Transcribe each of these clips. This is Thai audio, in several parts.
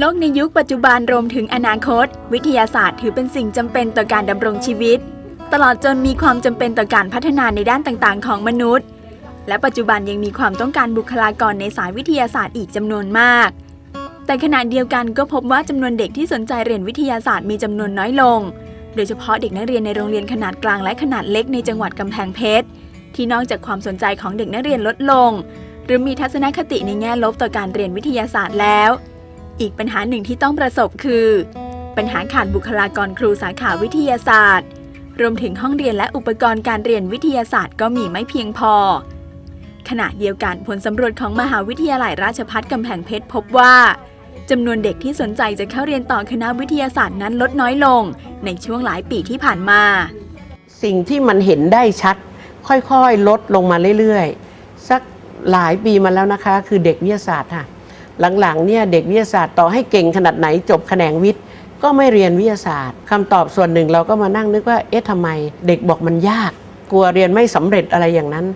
โลกในยุคปัจจุบันรวมถึงอนาคต วิทยาศาสตร์ถือเป็นสิ่งจำเป็นต่อการดำรงชีวิต ตลอดจนมีความจำเป็นต่อการพัฒนาในด้านต่างๆ ของมนุษย์ และปัจจุบันยังมีความต้องการบุคลากรในสายวิทยาศาสตร์อีกจำนวนมาก แต่ขณะเดียวกันก็พบว่าจำนวนเด็กที่สนใจเรียนวิทยาศาสตร์มีจำนวนน้อยลง โดยเฉพาะเด็กนักเรียนในโรงเรียนขนาดกลางและขนาดเล็กในจังหวัดกำแพงเพชรที่นอกจากความสนใจของเด็กนักเรียนลดลง หรือมีทัศนคติในแง่ลบต่อการเรียนวิทยาศาสตร์แล้ว อีกปัญหาหนึ่งที่ต้องประสบคือ ปัญหาขาดบุคลากรครูสาขาวิทยาศาสตร์ รวมถึงห้องเรียนและอุปกรณ์การเรียนวิทยาศาสตร์ก็มีไม่เพียงพอ ขณะเดียวกันผลสำรวจของมหาวิทยาลัยราชภัฏกำแพงเพชรพบว่าจำนวนเด็กที่สนใจจะเข้าเรียนต่อคณะวิทยาศาสตร์นั้นลดน้อยลง ในช่วงหลายปีที่ผ่านมา สิ่งที่มันเห็นได้ชัด ค่อยๆ ลดลงมาเรื่อยๆ สักหลายปีมาแล้วนะคะ คือเด็กวิทยาศาสตร์ค่ะ หลังๆเนี่ยเด็กวิทยาศาสตร์ต่อให้เก่งขนาดไหนจบแขนงวิทย์ ก็ไม่เรียนวิทยาศาสตร์คำตอบส่วนหนึ่งเราก็มานั่งนึกว่าเอ๊ะทำไม เด็กบอกมันยาก กลัวเรียนไม่สำเร็จอะไรอย่างนั้น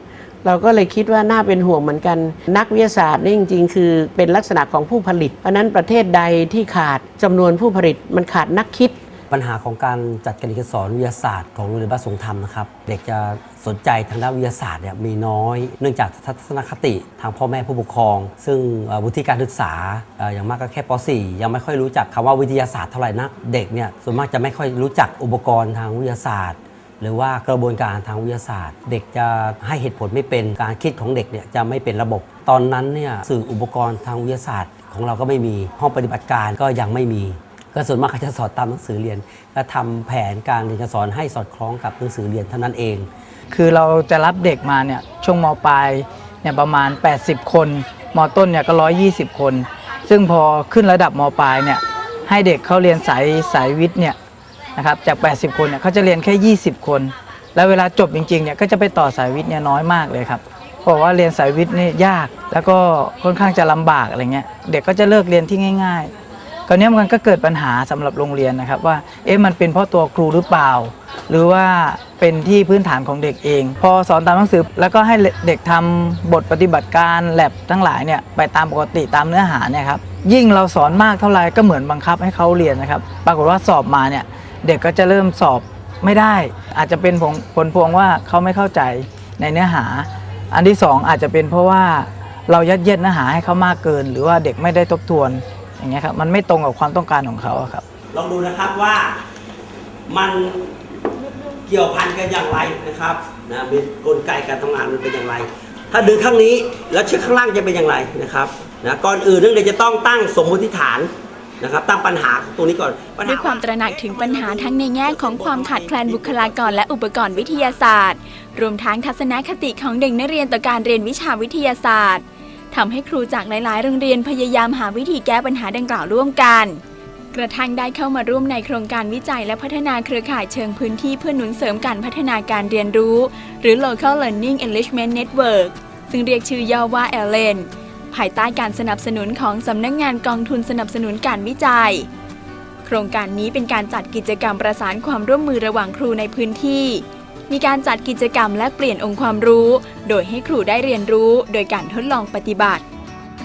เราก็เลยคิดว่าน่าเป็นห่วงเหมือนกัน นักวิทยาศาสตร์นี่จริง ๆ คือเป็นลักษณะของผู้ผลิต เพราะฉะนั้นประเทศใดที่ขาดจำนวนผู้ผลิตมันขาดนักคิด ปัญหาของการจัดการเรียนการสอนวิทยาศาสตร์ของโรงเรียนบ้านสงธรรมนะครับ เด็กจะสนใจทางด้านวิทยาศาสตร์เนี่ยมีน้อย เนื่องจากทัศนคติทางพ่อแม่ผู้ปกครอง ซึ่งวุฒิการศึกษาอย่างมากก็แค่ป .4 ยังไม่ค่อยรู้จักคำว่าวิทยาศาสตร์เท่าไหร่นัก เด็กเนี่ยส่วนมากจะไม่ค่อยรู้จักอุปกรณ์ทางวิทยาศาสตร์หรือว่ากระบวนการทางวิทยาศาสตร์ เด็กจะให้เหตุผลไม่เป็นการคิดของเด็กเนี่ยจะไม่เป็นระบบ ตอนนั้นเนี่ยสื่ออุปกรณ์ทางวิทยาศาสตร์ ของเราก็ไม่มีห้องปฏิบัติการก็ยังไม่มี ก็ส่วนมากเขาจะสอนตามหนังสือเรียนและทำแผนการเรียนการสอนให้สอดคล้องกับหนังสือเรียนเท่านั้นเอง คือเราจะรับเด็กมาเนี่ยช่วงมปลายเนี่ยประมาณ 80 คนมต้นเนี่ยก็ 120 คน ซึ่งพอขึ้นระดับมปลายเนี่ยให้เด็กเขาเรียนสายสายวิทย์เนี่ยนะครับจาก 80 คนเนี่ยเขาจะเรียนแค่ 20 คน แล้วเวลาจบจริงๆเนี่ยก็จะไปต่อสายวิทย์เนี่ยน้อยมากเลยครับเพราะว่าเรียนสายวิทย์นี่ยาก แล้วก็ค่อนข้างจะลำบากอะไรเงี้ยเด็กก็จะเลิกเรียนที่ง่าย ๆ คราวนี้มันก็เกิดปัญหาสำหรับโรงเรียนนะครับว่าเอ๊ะมันเป็นเพราะตัวครูหรือเปล่า หรือว่าเป็นที่พื้นฐานของเด็กเอง พอสอนตามหนังสือแล้วก็ให้เด็กทำบทปฏิบัติการแลบทั้งหลายเนี่ยไปตามปกติตามเนื้อหาเนี่ยครับยิ่งเราสอนมากเท่าไหร่ก็เหมือนบังคับให้เขาเรียนนะครับ ปรากฏว่าสอบมาเนี่ยเด็กก็จะเริ่มสอบไม่ได้ อาจจะเป็นผลผลพวงว่าเขาไม่เข้าใจในเนื้อหา อันที่สองอาจจะเป็นเพราะว่าเรายัดเยียดเนื้อหาให้เขามากเกิน หรือว่าเด็กไม่ได้ทบทวน อย่างเงี้ยครับมันไม่ตรงกับความต้องการของเขาอะครับ ลองดูนะครับว่ามันเกี่ยวพันกันอย่างไรนะครับนะมีกลไกการทำงานมันเป็นอย่างไร ถ้าดึงข้างนี้แล้วเชือกข้างล่างจะเป็นอย่างไรนะครับนะก่อนอื่นเรื่องเด็กจะต้องตั้งสมมติฐานนะครับตั้งปัญหาตรงนี้ก่อนด้วยความตระหนักถึงปัญหาทั้งในแง่ของความขาดแคลนบุคลากรและอุปกรณ์วิทยาศาสตร์ รวมทั้งทัศนคติของเด็กนักเรียนต่อการเรียนวิชาวิทยาศาสตร์ ทำให้ครูจากหลาย ๆ โรงเรียนพยายามหาวิธีแก้ปัญหาดังกล่าวร่วมกัน กระทั่งได้เข้ามาร่วมในโครงการวิจัยและพัฒนาเครือข่ายเชิงพื้นที่เพื่อหนุนเสริมการพัฒนาการเรียนรู้ หรือ Local Learning Enrichment Network ซึ่งเรียกชื่อย่อว่า ELEN ภายใต้การสนับสนุนของสำนักงงานกองทุนสนับสนุนการวิจัย โครงการนี้เป็นการจัดกิจกรรมประสานความร่วมมือระหว่างครูในพื้นที่ มีการจัดกิจกรรมและเปลี่ยนองค์ความรู้ โดยให้ครูได้เรียนรู้โดยการทดลองปฏิบัติ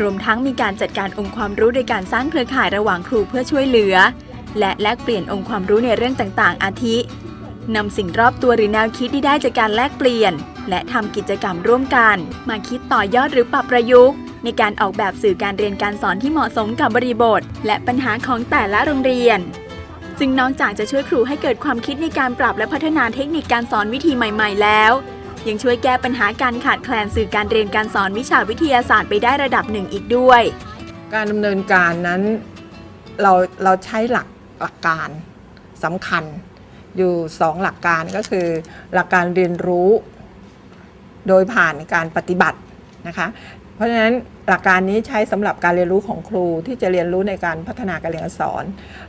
รวมทั้งมีการจัดการองค์ความรู้โดยการสร้างเครือข่ายระหว่างครูเพื่อช่วยเหลือ และแลกเปลี่ยนองค์ความรู้ในเรื่องต่าง ๆ อาทินำสิ่งรอบตัวหรือแนวคิดที่ได้จากการแลกเปลี่ยน และทำกิจกรรมร่วมกัน มาคิดต่อยอดหรือปรับประยุกต์ ในการออกแบบสื่อการเรียนการสอนที่เหมาะสมกับบริบท และปัญหาของแต่ละโรงเรียน ซึ่งนอกจากจะช่วยครูให้เกิดความคิดในการปรับและพัฒนาเทคนิคการสอนวิธีใหม่ ๆ แล้ว ยังช่วยแก้ปัญหาการขาดแคลนสื่อการเรียนการสอนวิชาวิทยาศาสตร์ไปได้ระดับหนึ่งอีกด้วย การดำเนินการนั้นเราเราใช้หลักหลักการสำคัญอยู่สองหลักการก็คือ หลักการเรียนรู้ โดยผ่านการปฏิบัติ นะคะ เพราะฉะนั้นหลักการนี้ใช้สำหรับการเรียนรู้ของครูที่จะเรียนรู้ในการพัฒนาการเรียนการสอน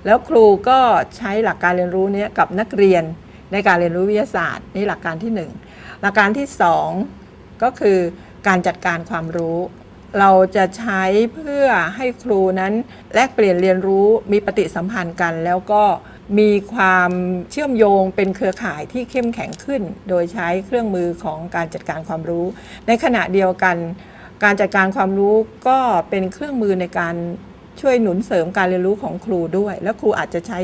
แล้วครูก็ใช้หลักการเรียนรู้นี้กับนักเรียนในการเรียนรู้วิทยาศาสตร์นี่หลักการที่หนึ่งหลักการที่สองก็คือการจัดการความรู้ เราจะใช้เพื่อให้ครูนั้นแลกเปลี่ยนเรียนรู้มีปฏิสัมพันธ์กันแล้วก็ มีความเชื่อมโยงเป็นเครือข่ายที่เข้มแข็งขึ้น โดยใช้เครื่องมือของการจัดการความรู้ ในขณะเดียวกัน การจัดการความรู้ก็เป็นเครื่องมือในการช่วยหนุนเสริมการเรียนรู้ของครูด้วย แล้วครูอาจจะใช้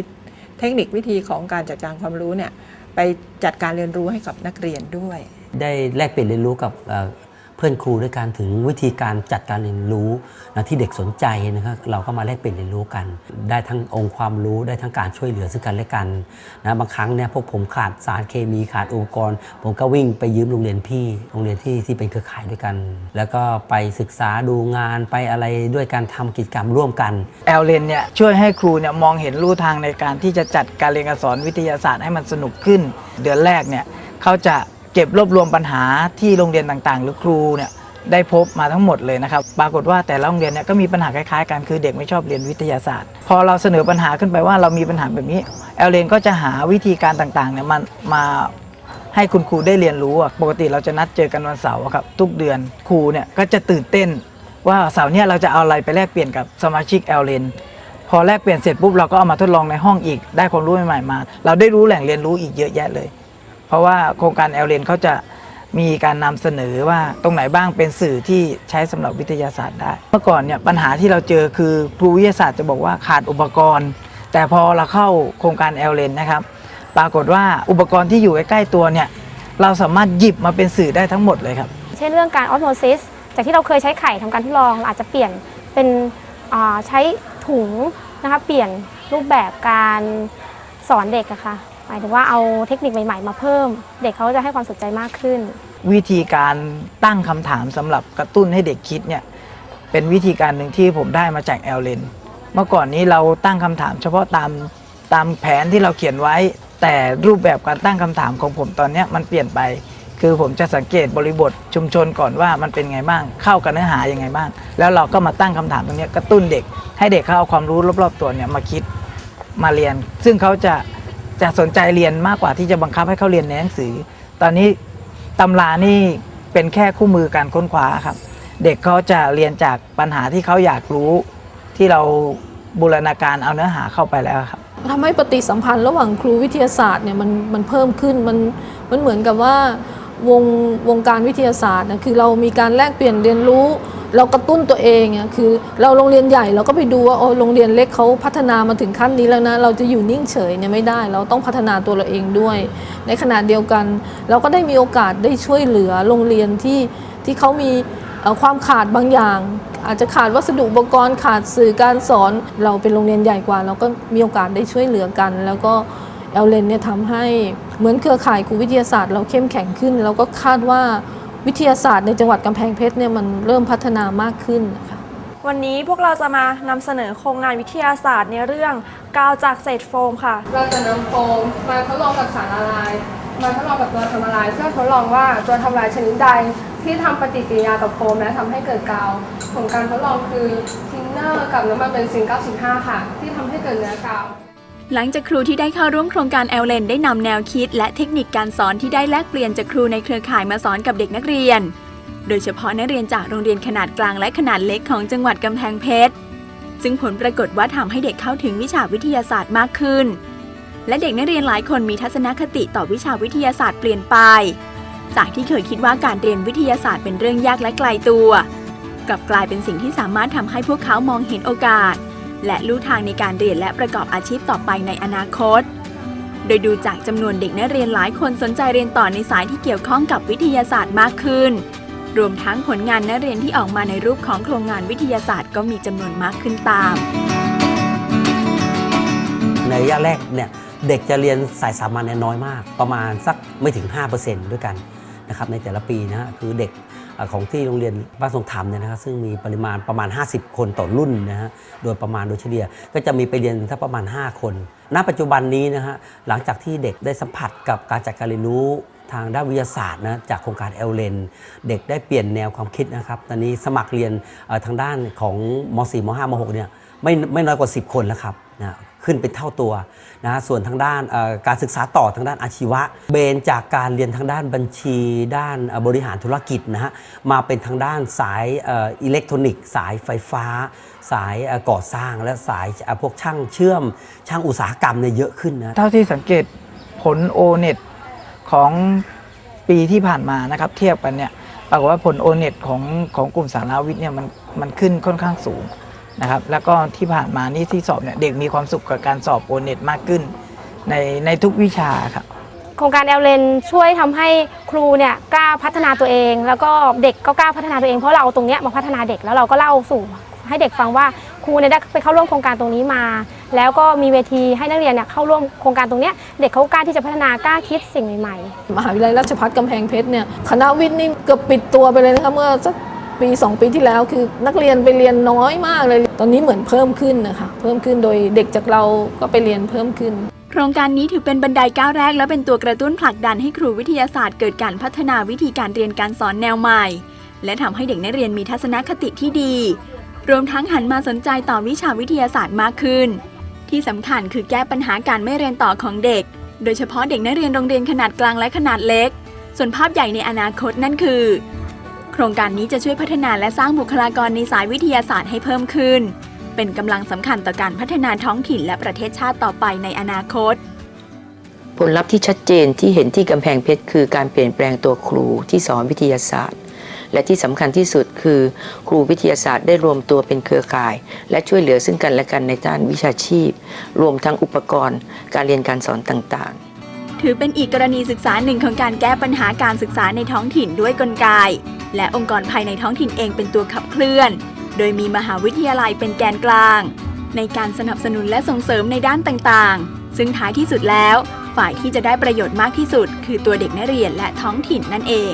เทคนิควิธีของการจัดการความรู้เนี่ยไปจัดการเรียนรู้ให้กับนักเรียนด้วย ได้แลกเปลี่ยนเรียนรู้กับ พื่อนครูด้วยการถึงวิธีการจัดการเรียนรู้นะที่เด็กสนใจนะครับเราก็มาแลกเปลี่ยนเรียนรู้กัน ได้ทั้งองค์ความรู้ได้ทั้งการช่วยเหลือซึ่งกันและกันนะบางครั้งเนี่ยพวกผมขาดสารเคมีขาดอุปกรณ์ ผมก็วิ่งไปยืมโรงเรียนพี่โรงเรียนที่ที่เป็นเครือข่ายด้วยกัน แล้วก็ไปศึกษาดูงานไปอะไรด้วยการทำกิจกรรมร่วมกันแอลเลนเนี่ยช่วยให้ครูเนี่ยมองเห็นลู่ทางในการที่จะจัดการเรียนการสอนวิทยาศาสตร์ให้มันสนุกขึ้น เดือนแรกเนี่ยเขาจะ เก็บรวบรวมปัญหาที่โรงเรียนต่างๆ หรือครูเนี่ยได้พบมาทั้งหมดเลยนะครับ ปรากฏว่าแต่ละโรงเรียนเนี่ยก็มีปัญหาคล้ายๆกันคือเด็กไม่ชอบเรียนวิทยาศาสตร์ พอเราเสนอปัญหาขึ้นไปว่าเรามีปัญหาแบบนี้แอลเลนก็จะหาวิธีการต่างๆเนี่ยมันมาให้คุณครูได้เรียนรู้อะปกติเราจะนัดเจอกันวันเสาร์ครับทุกเดือนครูเนี่ยก็จะตื่นเต้น ว่าเสาร์เนี่ยเราจะเอาอะไรไปแลกเปลี่ยนกับสมาชิกแอลเลนพอแลกเปลี่ยนเสร็จปุ๊บเราก็เอามาทดลองในห้องอีก ได้ความรู้ใหม่ๆมา เราได้รู้แหล่งเรียนรู้อีกเยอะแยะเลย เพราะว่าโครงการแอลเลนเขาจะมีการนำเสนอว่าตรงไหนบ้างเป็นสื่อที่ใช้สำหรับวิทยาศาสตร์ได้ เมื่อก่อนเนี่ยปัญหาที่เราเจอคือครูวิทยาศาสตร์จะบอกว่าขาดอุปกรณ์ แต่พอเราเข้าโครงการแอลเลนนะครับ ปรากฏว่าอุปกรณ์ที่อยู่ใกล้ๆตัวเนี่ยเราสามารถหยิบมาเป็นสื่อได้ทั้งหมดเลยครับ เช่นเรื่องการออสโมซิสจากที่เราเคยใช้ไข่ทำการทดลองเราอาจจะเปลี่ยนเป็นใช้ถุงนะคะเปลี่ยนรูปแบบการสอนเด็กอะค่ะ มายถึงว่าเอาเทคนิคใหม่ ๆ มาเพิ่ม เด็กเขาจะให้ความสนใจมากขึ้น วิธีการตั้งคำถามสำหรับกระตุ้นให้เด็กคิดเนี่ยเป็นวิธีการหนึ่งที่ผมได้มาจากแอลเลนเมื่อก่อนนี้เราตั้งคำถาม เฉพาะตามตามแผนที่เราเขียนไว้ แต่รูปแบบการตั้งคำถามของผมตอนนี้มันเปลี่ยนไป คือผมจะสังเกตบริบทชุมชนก่อนว่ามันเป็นไงบ้าง เข้ากับเนื้อหายังไงบ้าง แล้วเราก็มาตั้งคำถามตรงนี้กระตุ้นเด็ก ให้เด็กเขาเอาความรู้รอบๆตัวเนี่ยมาคิดมาเรียน ซึ่งเขาจะ จะสนใจเรียนมากกว่าที่จะบังคับให้เขาเรียนในหนังสือ ตอนนี้ตำรานี่เป็นแค่คู่มือการค้นคว้าครับ เด็กเขาจะเรียนจากปัญหาที่เขาอยากรู้ ที่เราบูรณาการเอาเนื้อหาเข้าไปแล้วครับทำให้ปฏิสัมพันธ์ระหว่างครูวิทยาศาสตร์เนี่ยมันมันเพิ่มขึ้นมันมันเหมือนกับว่าวงวงการวิทยาศาสตร์นะคือเรามีการแลกเปลี่ยนเรียนรู้ เรากระตุ้นตัวเองอะคือเราโรงเรียนใหญ่เราก็ไปดูว่าโอ้โรงเรียนเล็กเขาพัฒนามาถึงขั้นนี้แล้วนะ เราจะอยู่นิ่งเฉยเนี่ยไม่ได้ เราต้องพัฒนาตัวเราเองด้วย ในขณะเดียวกัน เราก็ได้มีโอกาสได้ช่วยเหลือโรงเรียนที่ที่เขามีความขาดบางอย่าง อาจจะขาดวัสดุอุปกรณ์ขาดสื่อการสอน เราเป็นโรงเรียนใหญ่กว่า เราก็มีโอกาสได้ช่วยเหลือกัน แล้วก็แอลเลนเนี่ยทำให้เหมือนเครือข่ายครูวิทยาศาสตร์ เราเข้มแข็งขึ้น แล้วก็คาดว่า วิทยาศาสตร์ในจังหวัดกำแพงเพชรเนี่ยมันเริ่มพัฒนามากขึ้นนะคะวันนี้พวกเราจะมานำเสนอโครงงานวิทยาศาสตร์ในเรื่องกาวจากเศษโฟมค่ะ เราจะนำโฟมมาทดลองกับสารละลาย มาทดลองกับตัวทำละลายเพื่อทดลองว่าตัวทำละลายชนิดใดที่ทำปฏิกิริยากับโฟมและทำให้เกิดกาวผลการทดลองคือทินเนอร์กับน้ำมันเบนซิน 95 ค่ะ ที่ทำให้เกิดเนื้อกาว หลังจากครูที่ได้เข้าร่วมโครงการแอลเลนได้นำแนวคิด และเทคนิคการสอนที่ได้แลกเปลี่ยนจากครูในเครือข่ายมาสอนกับเด็กนักเรียน โดยเฉพาะนักเรียนจากโรงเรียนขนาดกลางและขนาดเล็กของจังหวัดกำแพงเพชร ซึ่งผลปรากฏว่าทำให้เด็กเข้าถึงวิชาวิทยาศาสตร์มากขึ้น และเด็กนักเรียนหลายคนมีทัศนคติต่อวิชาวิทยาศาสตร์เปลี่ยนไป จากที่เคยคิดว่าการเรียนวิทยาศาสตร์เป็นเรื่องยากและไกลตัว กลับกลายเป็นสิ่งที่สามารถทำให้พวกเขามองเห็นโอกาส และลู่ทางในการเรียนและประกอบอาชีพต่อไปในอนาคต โดยดูจากจำนวนเด็กนักเรียนหลายคนสนใจเรียนต่อในสายที่เกี่ยวข้องกับวิทยาศาสตร์มากขึ้น รวมทั้งผลงานนักเรียนที่ออกมาในรูปของโครงงานวิทยาศาสตร์ก็มีจำนวนมากขึ้นตาม ในระยะแรกเนี่ยเด็กจะเรียนสายสามัญเนี่ยน้อยมาก ประมาณสักไม่ถึง 5%ด้วยกันนะครับในแต่ละปีนะคือเด็ก ของที่โรงเรียนบ้านทรงธรรมเนี่ยนะครับซึ่งมีปริมาณประมาณ 50 คนต่อรุ่นนะฮะโดยประมาณโดยเฉลี่ยก็จะมีไปเรียนสักประมาณ 5 คน ณ ปัจจุบันนี้นะฮะหลังจากที่เด็กได้สัมผัสกับการจัดการเรียนรู้ทางด้านวิทยาศาสตร์นะจากโครงการเอลเลนเด็กได้เปลี่ยนแนวความคิดนะครับ ตอนนี้สมัครเรียนทางด้านของม .4 ม .5 ม .6 เนี่ยไม่ไม่น้อยกว่า 10 คนแล้วครับนะ ขึ้นเป็นเท่าตัวนะส่วนทางด้านการศึกษาต่อทางด้านอาชีวะ เบนจากการเรียนทางด้านบัญชี ด้านบริหารธุรกิจนะฮะมาเป็นทางด้านสายอิเล็กทรอนิกส์ สายไฟฟ้า สายก่อสร้างและสายพวกช่างเชื่อม ช่างอุตสาหกรรมเนี่ยเยอะขึ้นนะเท่าที่สังเกตผล o n e t ของปีที่ผ่านมานะครับเทียบกันเนี่ยปรากฏว่าผล o n e t ของของกลุ่มสารวิทย์เนี่ยมันมันขึ้นค่อนข้างสูง นะครับแล้วก็ที่ผ่านมานี่ที่สอบเนี่ยเด็กมีความสุขกับการสอบโอเน็ตมากขึ้น ในในทุกวิชาครับโครงการแอลเลนช่วยทำให้ครูเนี่ยกล้าพัฒนาตัวเอง แล้วก็เด็กก็กล้าพัฒนาตัวเองเพราะเราเอาตรงเนี้ยมาพัฒนาเด็กแล้วเราก็เล่าสู่ให้เด็กฟังว่าครูเนี่ยได้ไปเข้าร่วมโครงการตรงนี้มา แล้วก็มีเวทีให้นักเรียนเนี่ยเข้าร่วมโครงการตรงเนี้ยเด็กเขากล้าที่จะพัฒนากล้าคิดสิ่งใหม่ๆ มหาวิทยาลัยราชภัฏกำแพงเพชรเนี่ยคณะวิทย์นี่เกือบปิดตัวไปเลยนะคะเมื่อสัก ปี 2 ปีที่แล้วคือนักเรียนไปเรียนน้อยมากเลย ตอนนี้เหมือนเพิ่มขึ้นนะคะเพิ่มขึ้นโดยเด็กจากเราก็ไปเรียนเพิ่มขึ้น โครงการนี้ถือเป็นบันไดก้าวแรก และเป็นตัวกระตุ้นผลักดันให้ครูวิทยาศาสตร์เกิดการพัฒนาวิธีการเรียนการสอนแนวใหม่ และทำให้เด็กนักเรียนมีทัศนคติที่ดี รวมทั้งหันมาสนใจต่อวิชาวิทยาศาสตร์มากขึ้น ที่สำคัญคือแก้ปัญหาการไม่เรียนต่อของเด็ก โดยเฉพาะเด็กนักเรียนโรงเรียนขนาดกลางและขนาดเล็ก ส่วนภาพใหญ่ในอนาคตนั่นคือ โครงการนี้จะช่วยพัฒนาและสร้างบุคลากรในสายวิทยาศาสตร์ให้เพิ่มขึ้น เป็นกำลังสำคัญต่อการพัฒนาท้องถิ่นและประเทศชาติต่อไปในอนาคต ผลลัพธ์ที่ชัดเจนที่เห็นที่กำแพงเพชรคือการเปลี่ยนแปลงตัวครูที่สอนวิทยาศาสตร์ และที่สำคัญที่สุดคือ ครูวิทยาศาสตร์ได้รวมตัวเป็นเครือข่าย และช่วยเหลือซึ่งกันและกันในด้านวิชาชีพ รวมทั้งอุปกรณ์ การเรียนการสอนต่างๆถือเป็นอีกกรณีศึกษาหนึ่งของการแก้ปัญหาการศึกษาในท้องถิ่นด้วยกลไก และองค์กรภายในท้องถิ่นเองเป็นตัวขับเคลื่อน โดยมีมหาวิทยาลัยเป็นแกนกลาง ในการสนับสนุนและส่งเสริมในด้านต่างๆ ซึ่งท้ายที่สุดแล้ว ฝ่ายที่จะได้ประโยชน์มากที่สุด คือตัวเด็กนักเรียนและท้องถิ่นนั่นเอง